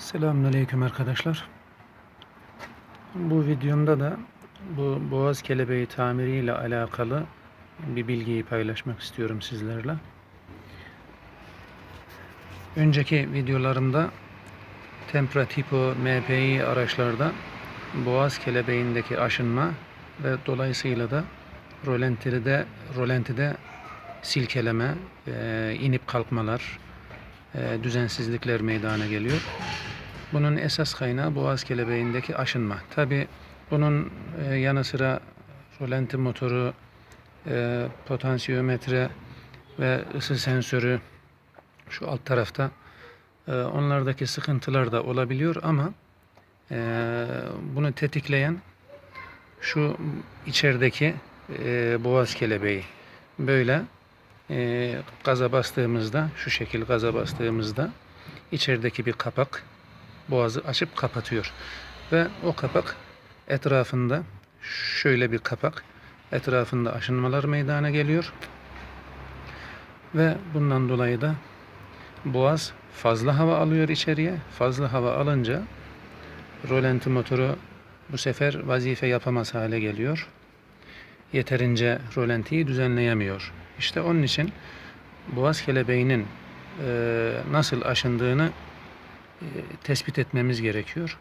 Selamünaleyküm arkadaşlar. Bu videomda da bu boğaz kelebeği tamiriyle alakalı bir bilgiyi paylaşmak istiyorum sizlerle. Önceki videolarımda Tempra Tipo MPI araçlarda boğaz kelebeğindeki aşınma ve dolayısıyla da rolantide, rolantide silkeleme, e, inip kalkmalar, e, düzensizlikler meydana geliyor. Bunun esas kaynağı boğaz kelebeğindeki aşınma. Tabi bunun e, yanı sıra rolanti motoru, e, potansiyometre ve ısı sensörü şu alt tarafta e, onlardaki sıkıntılar da olabiliyor ama e, bunu tetikleyen şu içerideki boğaz kelebeği böyle e, gaza bastığımızda şu şekil gaza bastığımızda içerideki bir kapak boğazı açıp kapatıyor. Ve o kapak etrafında şöyle bir kapak etrafında aşınmalar meydana geliyor. Ve bundan dolayı da boğaz fazla hava alıyor içeriye. Fazla hava alınca rolanti motoru bu sefer vazife yapamaz hale geliyor. Yeterince rolantiyi düzenleyemiyor. İşte onun için boğaz kelebeğinin e, nasıl aşındığını e, tespit etmemiz gerekiyor.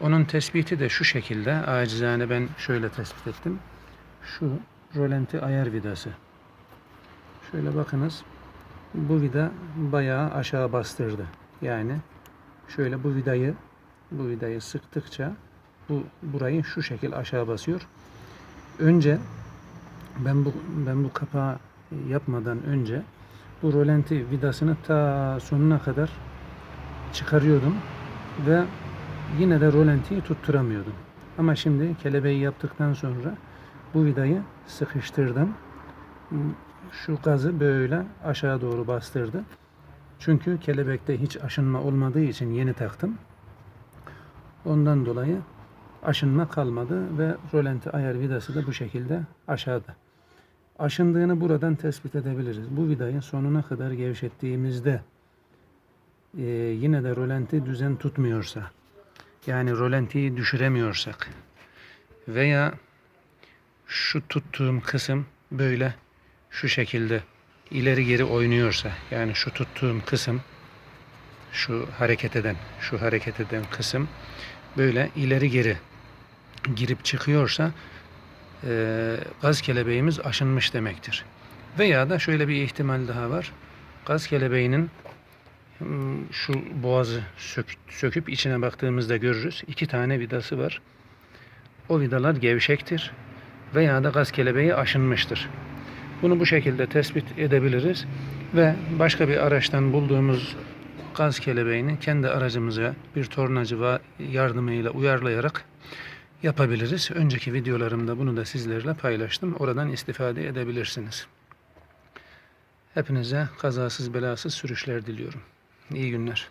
Onun tespiti de şu şekilde. Acizane ben şöyle tespit ettim. Şu rolanti ayar vidası. Şöyle bakınız. Bu vida bayağı aşağı bastırdı. Yani şöyle bu vidayı bu vidayı sıktıkça bu burayı şu şekil aşağı basıyor. Önce ben bu ben bu kapağı yapmadan önce bu rolanti vidasını ta sonuna kadar çıkarıyordum ve yine de rolantiyi tutturamıyordum. Ama şimdi kelebeği yaptıktan sonra bu vidayı sıkıştırdım. Şu gazı böyle aşağı doğru bastırdı. Çünkü kelebekte hiç aşınma olmadığı için yeni taktım. Ondan dolayı aşınma kalmadı ve rolanti ayar vidası da bu şekilde aşağıda. Aşındığını buradan tespit edebiliriz. Bu vidayı sonuna kadar gevşettiğimizde e, yine de rolanti düzen tutmuyorsa yani rolantiyi düşüremiyorsak veya şu tuttuğum kısım böyle şu şekilde ileri geri oynuyorsa yani şu tuttuğum kısım şu hareket eden şu hareket eden kısım böyle ileri geri girip çıkıyorsa e, gaz kelebeğimiz aşınmış demektir. Veya da şöyle bir ihtimal daha var. Gaz kelebeğinin şu boğazı sök, söküp içine baktığımızda görürüz. İki tane vidası var. O vidalar gevşektir. Veya da gaz kelebeği aşınmıştır. Bunu bu şekilde tespit edebiliriz. Ve başka bir araçtan bulduğumuz gaz kelebeğini kendi aracımıza bir tornacı yardımıyla uyarlayarak yapabiliriz. Önceki videolarımda bunu da sizlerle paylaştım. Oradan istifade edebilirsiniz. Hepinize kazasız belasız sürüşler diliyorum. İyi günler.